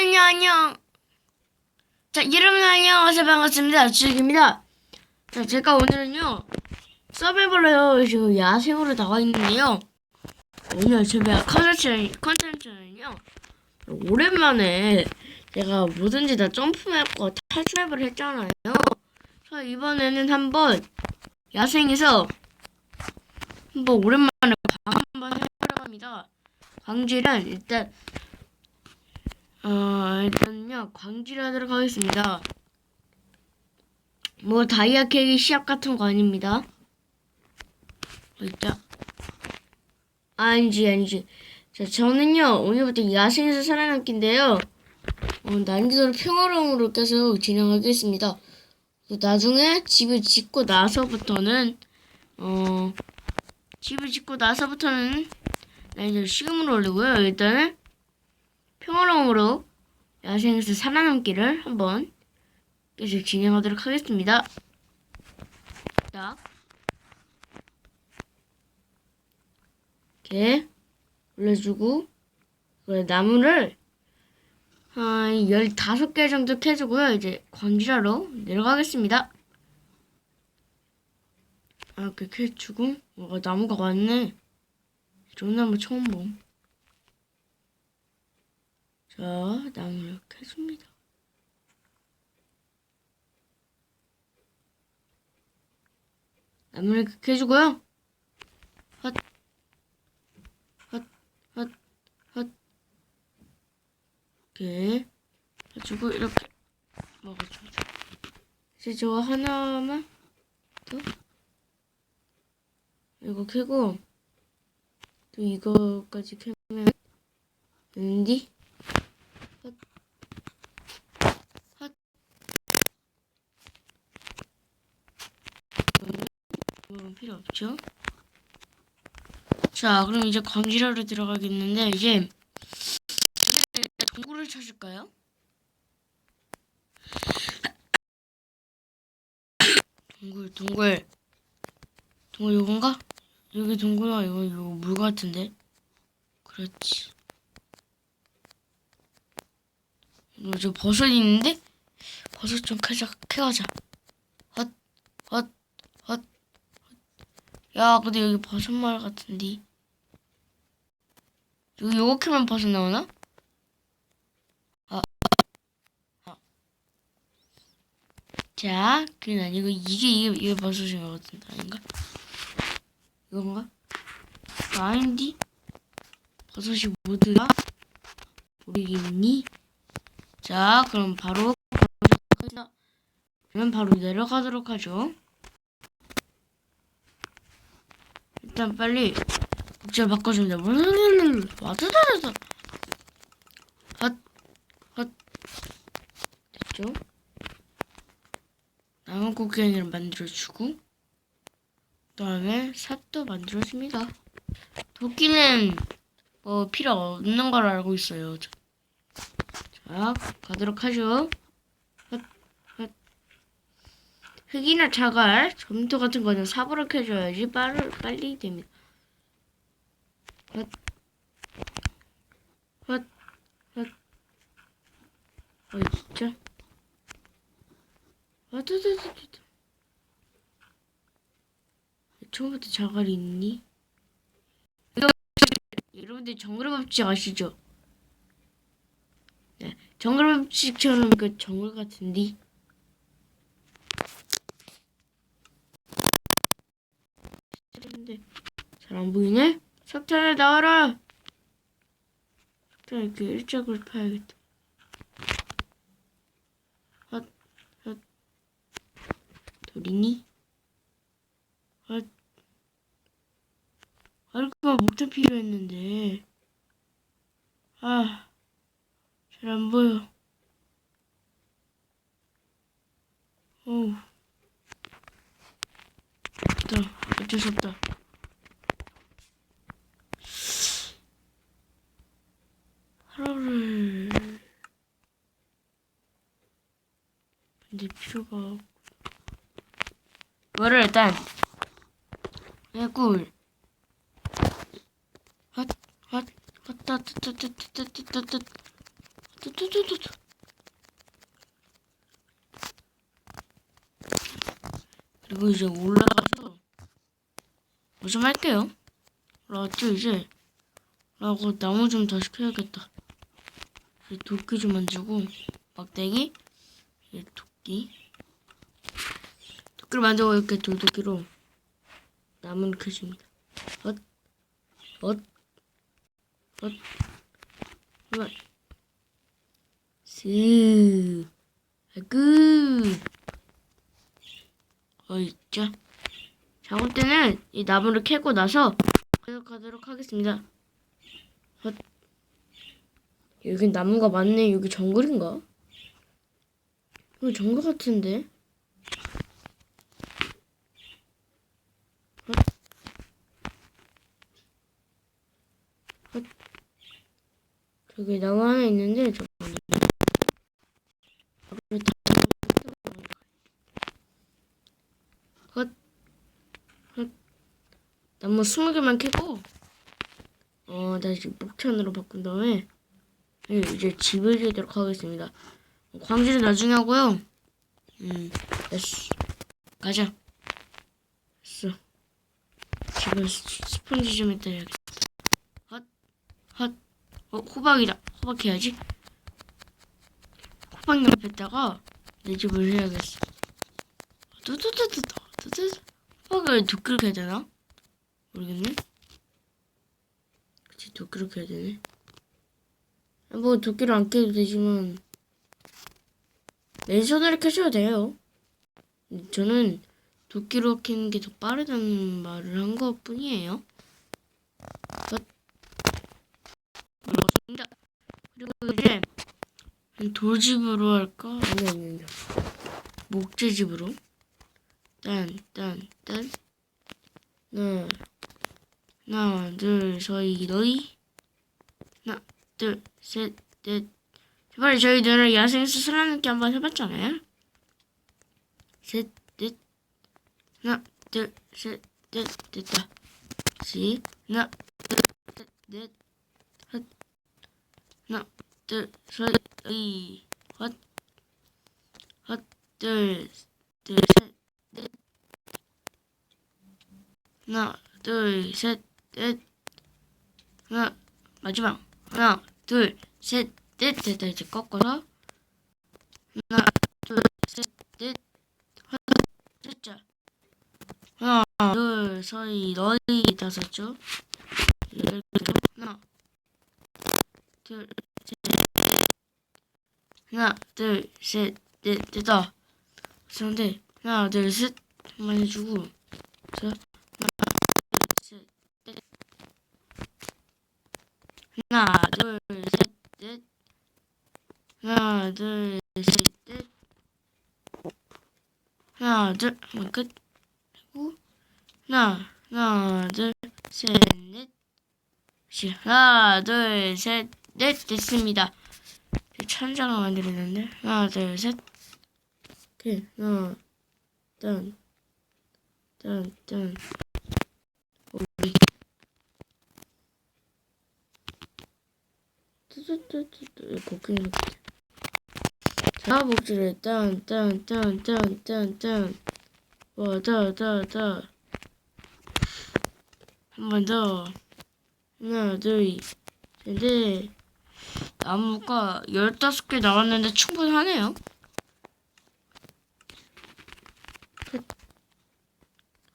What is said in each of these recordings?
안녕 안녕. 자 여러분 안녕하세요 반갑습니다 주식입니다. 자 제가 오늘은요 서베이벌로 지금 야생으로 나와 있는데요. 오늘 제가 컨텐츠 컨텐츠는요 오랜만에 제가 뭐든지 다 점프맵과 탈출맵을 했잖아요. 자 이번에는 한번 야생에서 한번 오랜만에 광 한번 해보려고 합니다. 광질은 일단 어, 일단요, 광질 하도록 하겠습니다. 뭐, 다이아 캐기 시합 같은 거 아닙니다. 어, 있다. 아니지, 아니지. 자, 저는요, 오늘부터 야생에서 살아남기인데요. 어, 난이도를 평화로움으로 계속 진행하겠습니다. 그 나중에 집을 짓고 나서부터는, 어, 집을 짓고 나서부터는 난이도를 시금으로 올리고요. 일단은, 평화로움으로 야생에서 살아남기를 한번 계속 진행하도록 하겠습니다. 자, 이렇게 올려주고 그 나무를 한 15개 정도 캐주고요. 이제 광질하러 내려가겠습니다. 아, 이렇게 캐주고 어, 나무가 많네. 이런 나무 처음 봄. 자, 나무를 캐줍니다. 나무를 캐주고요. 헛, 헛, 헛, 헛. 이렇게 해주고 이렇게 먹어줍니다. 이제 저 하나만 더 이거 캐고 또 이거까지 캐면 되는디? 그건 필요 없죠. 자, 그럼 이제 광질하러 들어가겠는데 이제 동굴을 찾을까요? 동굴, 동굴, 동굴 요건가? 여기 동굴아 이거 이거 물 같은데. 그렇지. 이거 저 버섯 있는데 버섯 좀 캐자 캐가자. 헛, 헛, 헛. 야, 근데 여기 버섯 마을 같은데. 여기 요거 캐면 버섯 나오나? 아, 아. 자, 그게 아니고 이게 이게 이게 버섯인 것 같은데 아닌가? 이건가? 이거 아닌디? 버섯이 뭐더라? 모르겠니? 자, 그럼 바로 그러면 바로 내려가도록 하죠. 일단 빨리 국자 바꿔줍니다. 와드다다다. 헛, 헛. 됐죠? 나무 고개를 만들어주고 그 다음에 삽도 만들어줍니다. 도끼는 뭐 필요 없는 걸 알고 있어요. 저. 자, 가도록 하죠. 헛, 헛. 흙이나 자갈, 점토 같은 거는 삽으로 캐줘야지 빨리, 빨리 됩니다. 헛, 헛, 헛. 어이, 진짜. 아, 뜨뜨뜨뜨. 처음부터 자갈이 있니? 여러분들 정글 법칙 아시죠? 네, 정글 법칙처럼 그 정글 같은데 잘 안 보이네? 석탄을 나와라! 석탄 이렇게 일자로 파야겠다. 헛, 헛. 돌이니? 헛. 알고가 목탄 필요했는데. 아, 잘 안 보여. 어우. 어쩔 수 없다. 근데 필요가 이거를 일단 해꿀 그리고 이제 올라가서 뭐좀 할게요 라왔죠 이제 라고 나무 좀 더 시켜야겠다 도끼 좀 만지고 막대기 도끼 도끼. 도끼를 만들고 이렇게 돌도끼로 나무를 캐줍니다. 엇, 엇, 엇, 엇. 스. 어이, 자. 작업 때는 이 나무를 캐고 나서 가도록 하겠습니다. 헛. 여기 나무가 많네. 여기 정글인가? 여기 정글 같은데? 헛. 헛. 저기 나무 하나 있는데. 헛. 나무 스무 개만 캐고 어, 다시 목찬으로 바꾼 다음에 예, 이제 집을 지도록 하겠습니다. 광질은 나중에 하고요. 음, 됐어. 가자. 됐어. 스- 스펀지 좀 이따 해야겠다. 헛, 헛. 어, 호박이다. 호박 해야지. 호박 옆에다가 내 집을 해야겠어. 뚜뚜뚜뚜뚜. 뚜뚜. 호박을 도끼로 해야 되나? 모르겠네. 그치, 도끼로 해야 되네. 뭐 도끼를 안 깨도 되지만 맨손으로 캐셔도 돼요. 저는 도끼로 캐는 게 더 빠르다는 말을 한 것 뿐이에요. 끝. 맞습니다. 그리고 이제 돌집으로 할까? 아니 아니 아니. 목재집으로. 딴, 딴, 딴. 하나, 하나, 둘, 서희, 너희. 하나, 둘, 셋, 넷. 제발 저희 누나 야생에서 살아남기 한번 해봤잖아요. 셋, 넷. 하나, 둘, 셋, 넷. 됐다. 시, 하나, 둘, 셋, 넷. 헛. 하나, 둘, 셋, 이, 헛. 헛, 둘, 둘, 셋, 넷. 하나, 둘, 셋, 넷. 하나, 마지막. 하나, 둘, 셋, 넷. 이제 꺾어서. 하나, 둘, 셋, 넷. 하나, 됐죠. 하나, 둘, 서희, 너희 다섯죠. 이렇게 하나, 둘, 셋. 하나, 둘, 셋, 넷. 됐다. 그런데 하나, 둘, 셋. 한번 해주고. 자, 하나, 둘, 셋, 넷. 하나, 둘. 하나, 둘, 셋, 넷. 하나, 둘, 한번 끝. 그리고 하나, 하나, 둘, 셋, 넷. 시, 하나, 둘, 셋, 넷 됐습니다. 천장을 만들었는데 하나, 둘, 셋. 오케이, 하나, 딴, 딴, 딴. 오리. 뚜뚜뚜뚜뚜 고기는 자 복지를 딴딴딴딴딴딴 와다다다 한번 더 하나 둘셋넷 나무가 열다섯 개 나왔는데 충분하네요 끝.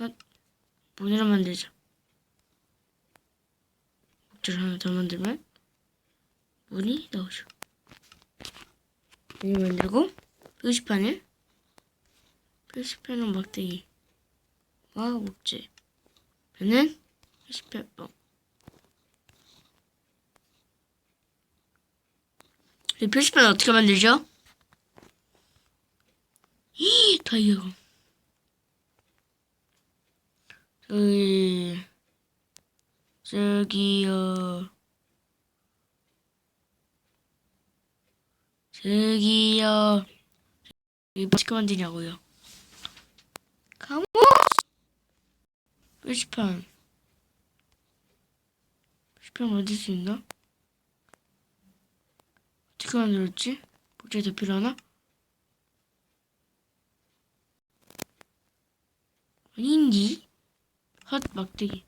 헛. 문을 만들자 복지를 하나 더 만들면 문이 나오죠. 문이 만들고 표시판을? 표시판은 막대기. 와 목재. 배는 표시판 뻥이 표시판 어떻게 만들죠? 히 다이아가. 저기 저기요. 이거 어떻게 만드냐고요? 가모! 표시판. 표시판 만들 수 있나? 어떻게 만들었지? 복제 더 필요하나? 아닌디? 헛 막대기.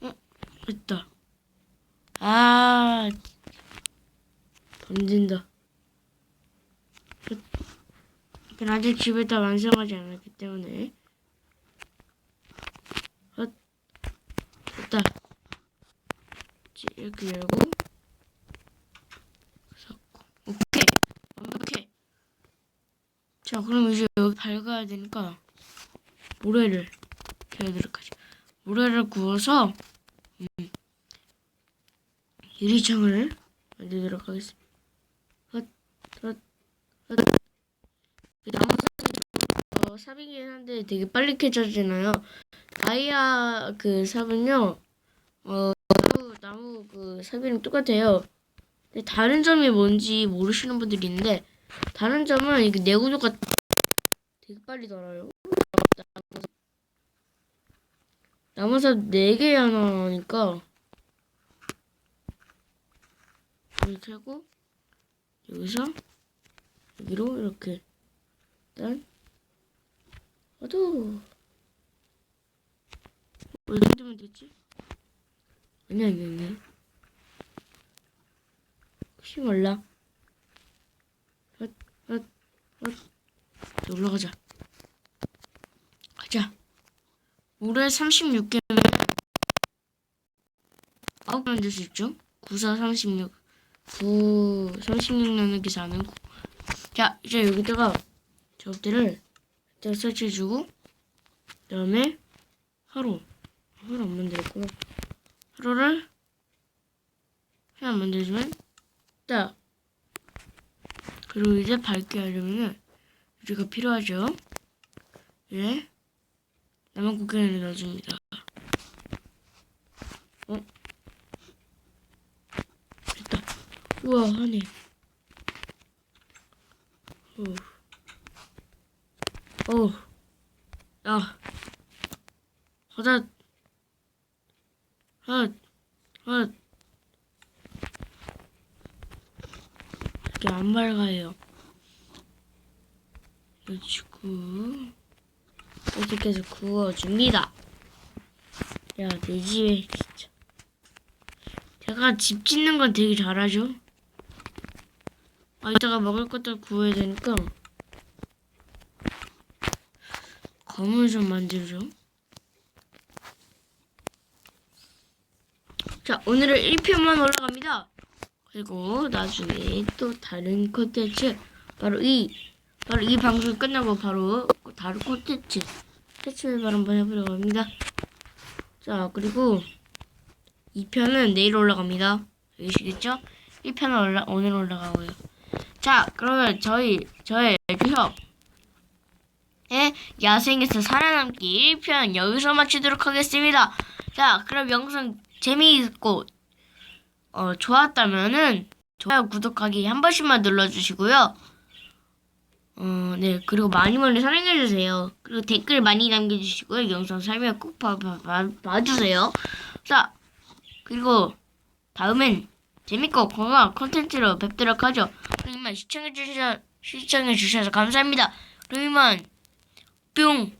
어, 됐다. 아, 던진다. 헛. 이건 아직 집에 다 완성하지 않았기 때문에. 헛, 됐다. 이렇게 열고. 섞고. 오케이. 완벽해. 자, 그럼 이제 여기 밝아야 되니까 모래를 개어도록 하죠. 모래를 구워서 음, 유리창을 만들도록 하겠습니다. 헛, 헛, 헛. 그 나무 삽- 어, 삽이긴 한데 되게 빨리 캐져지나요? 다이아 그 삽은요, 어, 나무, 나무 그 삽이랑 똑같아요. 근데 다른 점이 뭔지 모르시는 분들이 있는데, 다른 점은 이게 내구도가 되게 빨리 덜어요. 나무삽 4개 하나 하니까 이렇게 하고 여기서 여기로 이렇게 일단 어두 왜 정도면 됐지? 아니 아니 아니 혹시 몰라. 헛, 헛, 헛. 자, 올라가자. 가자. 올해 36개면 9개 만들 수 있죠? 9, 4, 36 9, 36 나누기 4는 9 자, 이제 여기다가 저것들을 일단 설치해주고 그 다음에 하루 하루 안 만들었구나 하루를 하나 만들어주면 딱 그리고 이제 밝게 하려면은 우리가 필요하죠? 예. 나만 고개를 넣어줍니다. 어? 됐다. 우와 하네 어. 어. 야. 하다. 헛. 헛. 이게 안 밝아요. 그리고 이렇게 해서 구워줍니다. 야, 내 집에 진짜. 제가 집 짓는 건 되게 잘하죠. 아, 이따가 먹을 것들 구워야 되니까 검을 좀 만들죠. 자, 오늘은 1편만 올라갑니다. 그리고 나중에 또 다른 콘텐츠 바로 이 바로 이 방송 끝나고 바로 다른 콘텐츠 패치를 한번 해보려고 합니다. 자, 그리고 2편은 내일 올라갑니다. 알겠시겠죠? 1편은 올라, 오늘 올라가고요. 자, 그러면 저희, 저의 주협, 의 야생에서 살아남기 1편 여기서 마치도록 하겠습니다. 자, 그럼 영상 재미있고, 어, 좋았다면은, 좋아요, 구독하기 한 번씩만 눌러주시고요. 어, 네, 그리고 많이 많이 사랑해주세요. 그리고 댓글 많이 남겨주시고요. 영상 설명 꼭 봐, 봐, 봐, 봐주세요. 자, 그리고 다음엔 재밌고 건강한 콘텐츠로 뵙도록 하죠. 그럼 이만 시청해주셔, 시청해주셔서 감사합니다. 그럼 이만 Chup